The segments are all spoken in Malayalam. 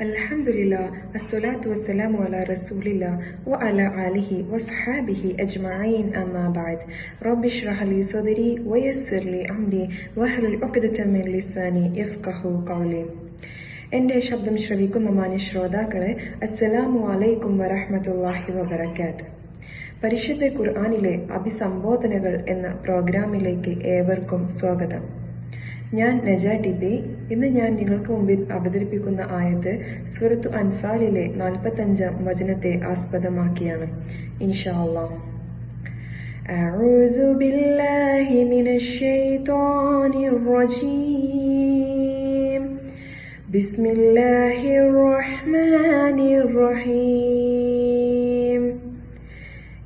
الحمد لله الصلاة والسلام على رسول الله وعلى آله وصحابه أجمعين أما بعد رب اشرح لي صدري ويسر لي أمري واحلل عقدة من لساني يفقه قولي എൻ്റെ ശബ്ദം ശ്രവിക്കുന്ന മാന്യ ശ്രോതാക്കളെ അസ്സലാമു അലൈക്കും വറഹ്മത്തുള്ളാഹി വബറകാത്ത് പരിശുദ്ധ ഖുർആനിലെ അഭിസംബോധനകൾ എന്ന പ്രോഗ്രാമിലേക്ക് ഏവർക്കും സ്വാഗതം ഞാൻ നജ ടിബി ഇന്ന് ഞാൻ നിങ്ങൾക്ക് മുമ്പിൽ അവതരിപ്പിക്കുന്ന ആയത്ത് സൂറത്തു അൻഫാലിലെ നാൽപ്പത്തഞ്ചാം വചനത്തെ ആസ്പദമാക്കിയാണ് ഇൻഷാ അള്ളാഹ് أعوذ بالله من الشيطان الرجيم بسم الله الرحمن الرحيم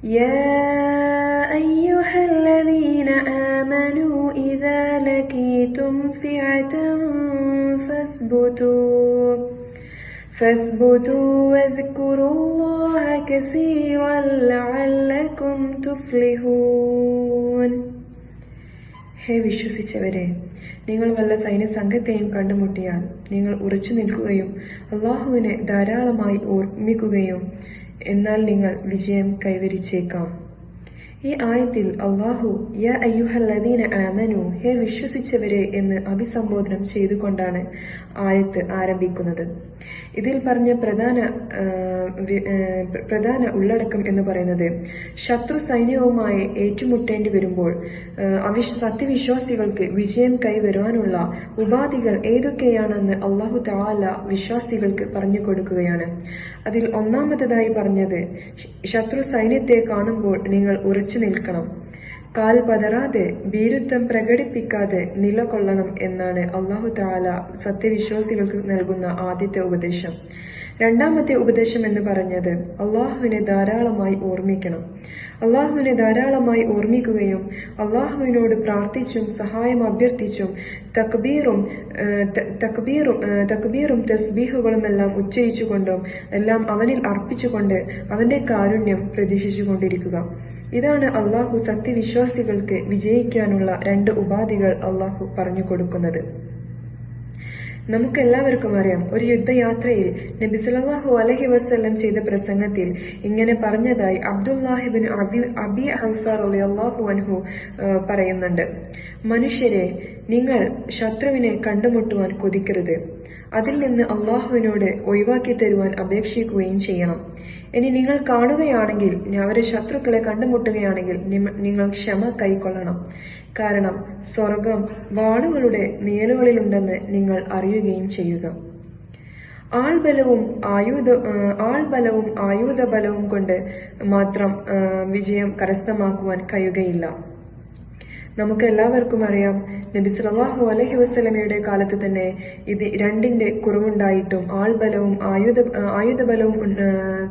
يا أيها الذين آمنوا إذا لقيتم فئة فاثبتوا فاثبتوا واذكروا الله كثيرا لعلكم تفلحون ഹേ വിശ്വസിച്ചവരെ നിങ്ങൾ വല്ല സൈന്യസംഘത്തെയും കണ്ടുമുട്ടിയാൽ നിങ്ങൾ ഉറച്ചു നിൽക്കുകയും അള്ളാഹുവിനെ ധാരാളമായി ഓർമ്മിക്കുകയും എന്നാൽ നിങ്ങൾ വിജയം കൈവരിച്ചേക്കാം ഈ ആയത്തിൽ അള്ളാഹു യാ അയ്യുഹല്ലദീന ആമനു ഹേ വിശ്വസിച്ചവരെ എന്ന് അഭിസംബോധനം ചെയ്തുകൊണ്ടാണ് ആയത്ത് ആരംഭിക്കുന്നത്. ഇതിൽ പറഞ്ഞ പ്രധാന പ്രധാന ഉള്ളടക്കം എന്ന് പറയുന്നത് ശത്രു സൈന്യവുമായി ഏറ്റുമുട്ടേണ്ടി വരുമ്പോൾ സത്യവിശ്വാസികൾക്ക് വിജയം കൈവരുവാനുള്ള ഉപാധികൾ ഏതൊക്കെയാണെന്ന് അള്ളാഹു താല വിശ്വാസികൾക്ക് പറഞ്ഞു കൊടുക്കുകയാണ്. അതിൽ ഒന്നാമതായി പറഞ്ഞത് ശത്രു സൈന്യത്തെ കാണുമ്പോൾ നിങ്ങൾ ഉറച്ചു നിൽക്കണം. കാൽ പതറാതെ ഭീരുത്വം പ്രകടിപ്പിക്കാതെ നിലകൊള്ളണം എന്നാണ് അള്ളാഹു താല സത്യവിശ്വാസികൾക്ക് നൽകുന്ന ആദ്യത്തെ ഉപദേശം. രണ്ടാമത്തെ ഉപദേശം എന്ന് പറഞ്ഞത് അള്ളാഹുവിനെ ധാരാളമായി ഓർമ്മിക്കണം. അള്ളാഹുവിനെ ധാരാളമായി ഓർമ്മിക്കുകയും അള്ളാഹുവിനോട് പ്രാർത്ഥിച്ചും സഹായം അഭ്യർത്ഥിച്ചും തക്ബീറും തക്ബീറും തക്ബീറും തസ്ബീഹുകളും എല്ലാം ഉച്ചയിച്ചുകൊണ്ടും എല്ലാം അവനിൽ അർപ്പിച്ചുകൊണ്ട് അവന്റെ കാരുണ്യം പ്രതീക്ഷിച്ചുകൊണ്ടിരിക്കുക. ഇതാണ് അള്ളാഹു സത്യവിശ്വാസികൾക്ക് വിജയിക്കാനുള്ള രണ്ട് ഉപാധികൾ അള്ളാഹു പറഞ്ഞു കൊടുക്കുന്നത്. നമുക്കെല്ലാവർക്കും അറിയാം ഒരു യുദ്ധയാത്രയിൽ നബി സല്ലല്ലാഹു അലഹി വസ്ല്ലം ചെയ്ത പ്രസംഗത്തിൽ ഇങ്ങനെ പറഞ്ഞതായി അബ്ദുല്ലാഹിബിൻ അബി അബി റളിയല്ലാഹു അൻഹു പറയുന്നുണ്ട്. മനുഷ്യരെ നിങ്ങൾ ശത്രുവിനെ കണ്ടുമുട്ടുവാൻ കൊതിക്കരുത്. അതിൽ നിന്ന് അള്ളാഹുവിനോട് ഒഴിവാക്കി തരുവാൻ അപേക്ഷിക്കുകയും ചെയ്യണം. ഇനി നിങ്ങൾ കാണുകയാണെങ്കിൽ അവരെ ശത്രുക്കളെ കണ്ടുമുട്ടുകയാണെങ്കിൽ നിങ്ങൾ ക്ഷമ കൈക്കൊള്ളണം. കാരണം സ്വർഗം വാളുകളുടെ നിഴലുകളിലുണ്ടെന്ന് നിങ്ങൾ അറിയുകയും ചെയ്യുക. ആൾബലവും ആയുധ ആൾബലവും ആയുധബലവും കൊണ്ട് മാത്രം വിജയം കരസ്ഥമാക്കുവാൻ കഴിയുകയില്ല. നമുക്ക് എല്ലാവർക്കും അറിയാം നബി സലാഹു അലഹി വസല്ലമയുടെ കാലത്ത് തന്നെ ഇത് രണ്ടിന്റെ കുറവുണ്ടായിട്ടും ആൾബലവും ആയുധ ആയുധബലവും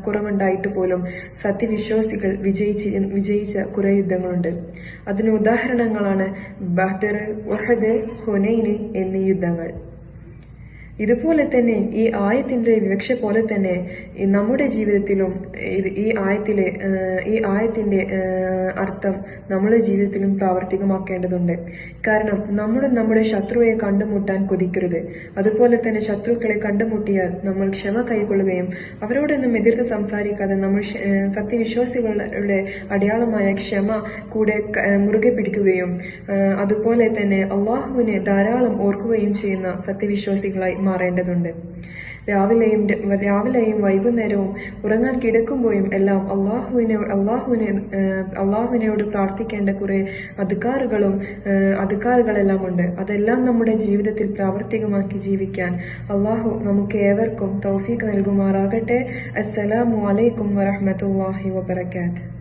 കുറവുണ്ടായിട്ട് പോലും സത്യവിശ്വാസികൾ വിജയിച്ച വിജയിച്ച കുറെ യുദ്ധങ്ങളുണ്ട്. അതിന് ഉദാഹരണങ്ങളാണ് ബഹ്ദർ ഒഹദ് ഹുനൈന് എന്നീ യുദ്ധങ്ങൾ. ഇതുപോലെ തന്നെ ഈ ആയത്തിന്റെ വിവക്ഷ പോലെ തന്നെ നമ്മുടെ ജീവിതത്തിലും ഈ ആയത്തിലെ ഈ ആയത്തിന്റെ അർത്ഥം നമ്മുടെ ജീവിതത്തിലും പ്രാവർത്തികമാക്കേണ്ടതുണ്ട്. കാരണം നമ്മൾ നമ്മുടെ ശത്രുവെ കണ്ടുമുട്ടാൻ കൊതിക്കരുത്. അതുപോലെ തന്നെ ശത്രുക്കളെ കണ്ടുമുട്ടിയാൽ നമ്മൾ ക്ഷമ കൈക്കൊള്ളുകയും അവരോടൊന്നും എതിർത്ത് സംസാരിക്കാതെ നമ്മൾ സത്യവിശ്വാസികളുടെ അടയാളമായ ക്ഷമ കൂടെ മുറുകെ പിടിക്കുകയും അതുപോലെ തന്നെ അള്ളാഹുവിനെ ധാരാളം ഓർക്കുകയും ചെയ്യുന്ന സത്യവിശ്വാസികളായി മാറേണ്ടതുണ്ട്. രാവിലെയും രാവിലെയും വൈകുന്നേരവും ഉറങ്ങാൻ കിടക്കുമ്പോഴും എല്ലാം അള്ളാഹുവിനെ അള്ളാഹുവിനെ അള്ളാഹുവിനോട് പ്രാർത്ഥിക്കേണ്ട കുറെ അധികാറുകളും അധികാറുകളെല്ലാം ഉണ്ട്. അതെല്ലാം നമ്മുടെ ജീവിതത്തിൽ പ്രാവർത്തികമാക്കി ജീവിക്കാൻ അള്ളാഹു നമുക്ക് ഏവർക്കും തൗഫീഖ് നൽകുമാറാകട്ടെ. അസ്സലാമു അലൈക്കും വറഹ്മത്തുള്ളാഹി വബറകാതുഹു.